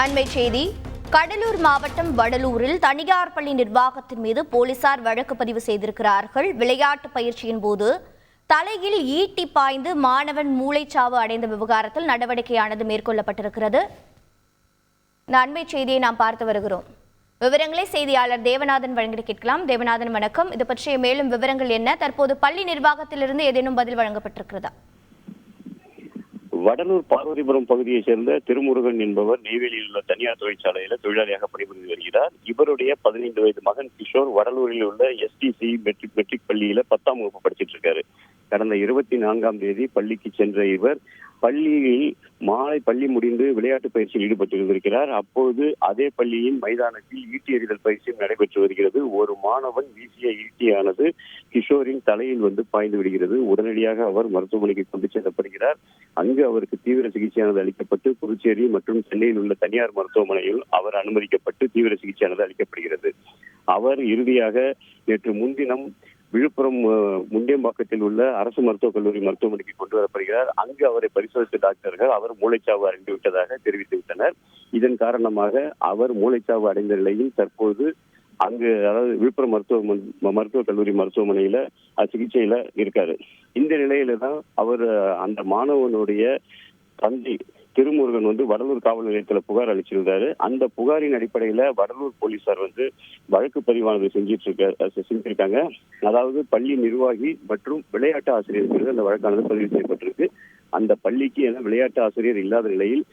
அண்மை செய்தி கடலூர் மாவட்டம் வடலூரில் தனியார் பள்ளி நிர்வாகத்தின் மீது போலீசார் வழக்கு பதிவு செய்திருக்கிறார்கள். விளையாட்டு பயிற்சியின் போது தலையில் ஈட்டி பாய்ந்து மாணவன் மூளைச்சாவு அடைந்த விவகாரத்தில் நடவடிக்கையானது மேற்கொள்ளப்பட்டிருக்கிறது. இந்த அண்மை செய்தியை நாம் பார்த்து வருகிறோம். விவரங்களை செய்தியாளர் தேவநாதன் வழங்கிட்டு கேட்கலாம். தேவநாதன் வணக்கம். இது பற்றிய மேலும் விவரங்கள் என்ன? தற்போது பள்ளி நிர்வாகத்திலிருந்து ஏதேனும் பதில் வழங்கப்பட்டிருக்கிறதா? வடலூர் பார்வதிபுரம் பகுதியைச் சேர்ந்த திருமுருகன் என்பவர் நெய்வேலியில் உள்ள தனியார் தொழிற்சாலையில தொழிலாளியாக பணிபுரிந்து வருகிறார். இவருடைய பதினைந்து வயது மகன் கிஷோர் வடலூரில் உள்ள எஸ்டிசி மெட்ரிக் மெட்ரிக் பள்ளியில பத்தாம் வகுப்பு படிச்சிட்டு இருக்காரு. கடந்த இருபத்தி நான்காம் தேதி பள்ளிக்கு சென்ற இவர் பள்ளியில் மாலை பள்ளி முடிந்து விளையாட்டு பயிற்சியில் ஈடுபட்டு இருந்திருக்கிறார். அப்போது அதே பள்ளியின் மைதானத்தில் ஈட்டி எறிதல் பயிற்சியும் நடைபெற்று வருகிறது. ஒரு மாணவன் வீசிய ஈட்டியானது கிஷோரின் தலையில் வந்து பாய்ந்து விடுகிறது. உடனடியாக அவர் மருத்துவமனைக்கு கொண்டு செல்லப்படுகிறார். அங்கு அவருக்கு தீவிர சிகிச்சையானது அளிக்கப்பட்டு புதுச்சேரி மற்றும் சென்னையில் உள்ள தனியார் மருத்துவமனையில் அவர் அனுமதிக்கப்பட்டு தீவிர சிகிச்சையானது அளிக்கப்படுகிறது. அவர் இறுதியாக நேற்று முன்தினம் விழுப்புரம் முண்டியம்பாக்கத்தில் உள்ள அரசு மருத்துவக் கல்லூரி மருத்துவமனைக்கு கொண்டு வரப்படுகிறார். அங்கு அவரை பரிசோதித்த டாக்டர்கள் அவர் மூளைச்சாவு அடைந்து விட்டதாக தெரிவித்து விட்டனர் இதன் காரணமாக அவர் மூளைச்சாவு அடைந்த நிலையில் தற்போது அங்கு அதாவது விழுப்புரம் மருத்துவ மருத்துவக் கல்லூரி மருத்துவமனையில சிகிச்சையில இருக்காரு. இந்த நிலையில தான் அவர் அந்த மாணவனுடைய தந்தை திருமுருகன் வந்து வடலூர் காவல் நிலையத்துல புகார் அளிச்சிருந்தாரு. அந்த புகாரின் அடிப்படையில வடலூர் போலீசார் வந்து வழக்கு பதிவானது செஞ்சிட்டு இருக்க செஞ்சிருக்காங்க. அதாவது பள்ளி நிர்வாகி மற்றும் விளையாட்டு ஆசிரியர் மீது அந்த வழக்கானது பதிவு செய்யப்பட்டிருக்கு. அந்த பள்ளிக்கு என விளையாட்டு ஆசிரியர் இல்லாத நிலையில்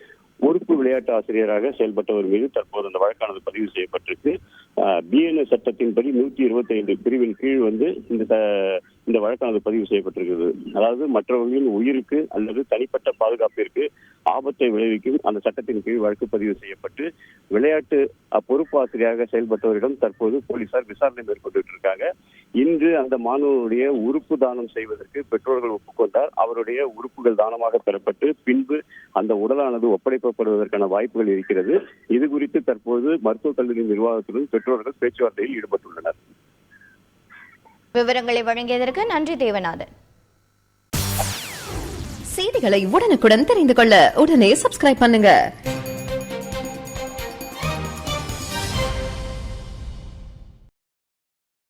பொறுப்பு விளையாட்டு ஆசிரியராக செயல்பட்டவர் மீது தற்போது அந்த வழக்கானது பதிவு செய்யப்பட்டிருக்கு. டிஎன்ஏ சட்டத்தின்படி நூத்தி இருபத்தி ஐந்து பிரிவின் கீழ் வந்து இந்த இந்த வழக்கானது பதிவு செய்யப்பட்டிருக்கிறது. அதாவது மற்றவர்களின் உயிருக்கு அல்லது தனிப்பட்ட பாதுகாப்பிற்கு ஆபத்தை விளைவிக்கும் அந்த சட்டத்தின் கீழ் வழக்கு பதிவு செய்யப்பட்டு விளையாட்டு அஹ், செயல்பட்டவரிடம் தற்போது போலீசார் விசாரணை மேற்கொண்டு இருக்காங்க. இன்று அந்த மாணவனுடைய உறுப்பு தானம் செய்வதற்கு பெற்றோர்கள் ஒப்புக்கொண்டார். அவருடைய உறுப்புகள் தானமாக பெறப்பட்டு பின்பு அந்த உடலானது ஒப்படைக்கப்படுவதற்கான வாய்ப்புகள் இருக்கிறது. இது குறித்து தற்போது மருத்துவக் கல்லூரி நிர்வாகத்துடன் பெற்றோர்கள் பேச்சுவார்த்தையில் ஈடுபட்டுள்ளனர். விவரங்களை வழங்கியதற்கு நன்றி தேவநாதன். செய்திகளை உடனுக்குடன் தெரிந்து கொள்ள உடனே சப்ஸ்கிரைப் பண்ணுங்க.